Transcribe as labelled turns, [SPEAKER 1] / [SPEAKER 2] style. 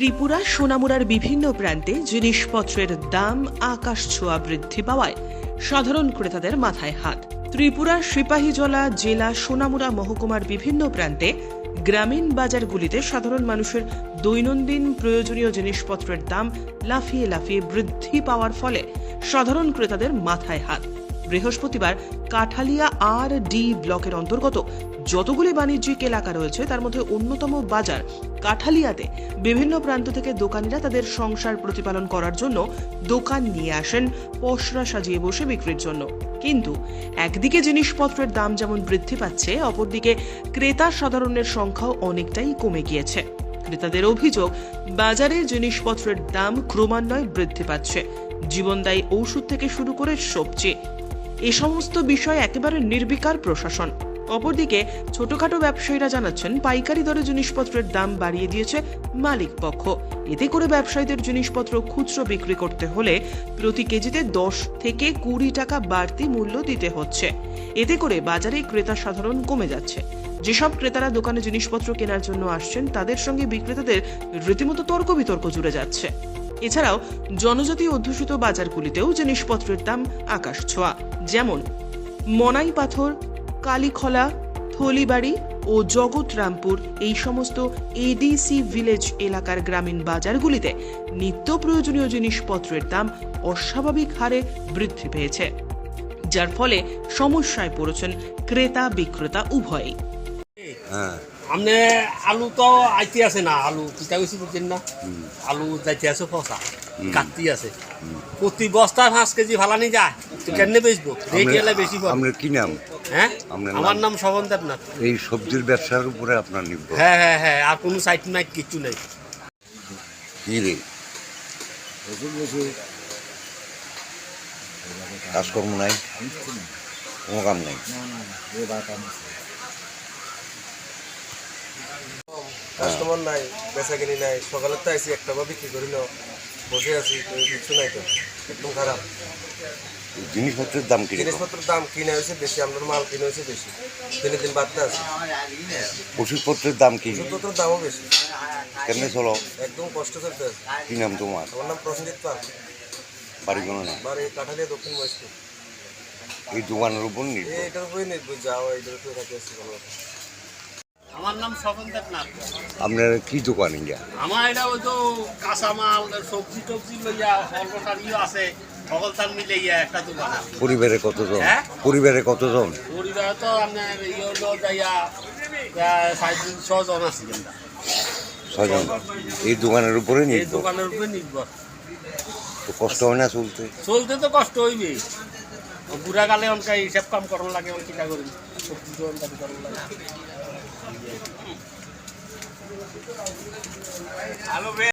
[SPEAKER 1] ত্রিপুরা, সোনামুড়ার বিভিন্ন প্রান্তে জিনিসপত্রের দাম আকাশ ছোঁয়া বৃদ্ধি পাওয়ায় সাধারণ ক্রেতাদের মাথায় হাত। ত্রিপুরার সিপাহীজলা জেলা, সোনামুড়া মহকুমার বিভিন্ন প্রান্তে গ্রামীণ বাজারগুলিতে সাধারণ মানুষের দৈনন্দিন প্রয়োজনীয় জিনিসপত্রের দাম লাফিয়ে লাফিয়ে বৃদ্ধি পাওয়ার ফলে সাধারণ ক্রেতাদের মাথায় হাত। বৃহস্পতিবার কাঠালিয়া আর ডি ব্লকের অন্তর্গত যতগুলি বাণিজ্যিক এলাকা রয়েছে, তার মধ্যে অন্যতম বাজার কাঠালিয়াতে। বিভিন্ন প্রান্ত থেকে দোকানিরা তাদের সংসার প্রতিপালন করার জন্য দোকান নিয়ে আসেন, পসরা সাজিয়ে বসে বিক্রির জন্য। কিন্তু একদিকে জিনিসপত্রের দাম যেমন বৃদ্ধি পাচ্ছে, অপরদিকে ক্রেতা সাধারণের সংখ্যাও অনেকটাই কমে গিয়েছে। ক্রেতাদের অভিযোগ, বাজারে জিনিসপত্রের দাম ক্রমান্বয়ে বৃদ্ধি পাচ্ছে। জীবনদায়ী ঔষধ থেকে শুরু করে সবজি এ সমস্ত বিষয় একেবারে নির্বিকার প্রশাসন। অপরদিকে, ছোটখাটো ব্যবসায়ীরা জানাচ্ছেন, পাইকারি দরে জিনিসপত্রের দাম বাড়িয়ে দিয়েছে মালিক পক্ষ। এতে করে ব্যবসায়ীদের জিনিসপত্র খুচরো বিক্রি করতে হলে প্রতি কেজিতে দশ থেকে কুড়ি টাকা বাড়তি মূল্য দিতে হচ্ছে। এতে করে বাজারে ক্রেতা সাধারণ কমে যাচ্ছে। যেসব ক্রেতারা দোকানে জিনিসপত্র কেনার জন্য আসছেন, তাদের সঙ্গে বিক্রেতাদের রীতিমতো তর্ক বিতর্ক জুড়ে যাচ্ছে। এছাড়াও জনজাতি অধ্যুষিত বাজারগুলিতেও জিনিসপত্রের দাম আকাশ ছোঁয়া, যেমন মনাই পাথর, কালীখলা, থলিবাড়ি ও জগৎরামপুর, এই সমস্ত এডিসি ভিলেজ এলাকার গ্রামীণ বাজারগুলিতে নিত্য প্রয়োজনীয় জিনিসপত্রের দাম অস্বাভাবিক হারে বৃদ্ধি পেয়েছে, যার ফলে সমস্যায় পড়েছেন ক্রেতা বিক্রেতা উভয়ই।
[SPEAKER 2] হ্যাঁ।
[SPEAKER 3] আমনে আলু তো আইতে আছে না আলু কিতা কইছি বুঝছেন না। আলু যাইতে আছে ফসা কাটতি আছে। প্রতি বস্তা পাঁচ কেজি ফালানি যায় তো কেমনে বেচবো? রেট গেলে বেশি
[SPEAKER 2] আপনার কি নাম?
[SPEAKER 3] হ্যাঁ আমার
[SPEAKER 2] নাম?
[SPEAKER 3] শবন দেবনাথ
[SPEAKER 2] এই সবজির ব্যবসার উপরে আপনার নির্ভর
[SPEAKER 3] হ্যাঁ হ্যাঁ হ্যাঁ আর কোনো সাইট মাইট কিচ্ছু নেই।
[SPEAKER 2] কি রে কাজকর্ম নাই? কোনো কাম নাই?
[SPEAKER 4] কাস্টমার নাই বেচা কিনি নাই। সকালে তো আইসি একটা বা বিক্রি করিল। বসে আছি কিছু নাই তো। একদম খারাপ।
[SPEAKER 2] জিনিসপত্রের দাম কি
[SPEAKER 4] জিনিসপত্রের দাম কিনা হয়েছে বেশি আপনার মাল কিনা হয়েছে বেশি। দিনে দিন বাড়তে আছে।
[SPEAKER 2] ওষুধপত্রের দাম কি?
[SPEAKER 4] ওষুধপত্রের দামও বেশি।
[SPEAKER 2] কেমনে চলো?
[SPEAKER 4] একদম কষ্ট চলতে আছে।
[SPEAKER 2] কি নাম তোমার?
[SPEAKER 4] আমার নাম প্রসেনজিৎ পাল।
[SPEAKER 2] বাড়ি কোনো না
[SPEAKER 4] বাড়ি কাঠালিয়া দক্ষিণ মহেশপুর
[SPEAKER 2] এই দোকানের উপর নির্ভর?
[SPEAKER 4] এটার উপরে নির্ভর যাওয়া এটার উপরে আসছি কোনো।
[SPEAKER 3] আমার নাম শবন দেবনাথ।
[SPEAKER 2] আপনার কি দোকান ইয়া
[SPEAKER 3] আমার এটা ওই তো কাঁচামাল সবজি টবজি লইয়া অল্প শাড়িও আছে সকল তার মিলে ইয়া একটা দোকান
[SPEAKER 2] পরিবারে কতজন?
[SPEAKER 3] হ্যাঁ?
[SPEAKER 2] পরিবারে কতজন?
[SPEAKER 3] পরিবার তো আপনার ইয়ে হলো যাইয়া প্রায় সাড়ে তিনশো জন আছে কিন্তু
[SPEAKER 2] ছয়জন? এই দোকানের উপরে
[SPEAKER 3] এই দোকানের উপরে নির্ভর।
[SPEAKER 2] তো কষ্ট হয় না চলতে?
[SPEAKER 3] চলতে তো কষ্ট হইবে। বুড়া কালে অনকা হিসাব কাম করন লাগে অন কিটা করি। সবজি তো অনকা করন লাগে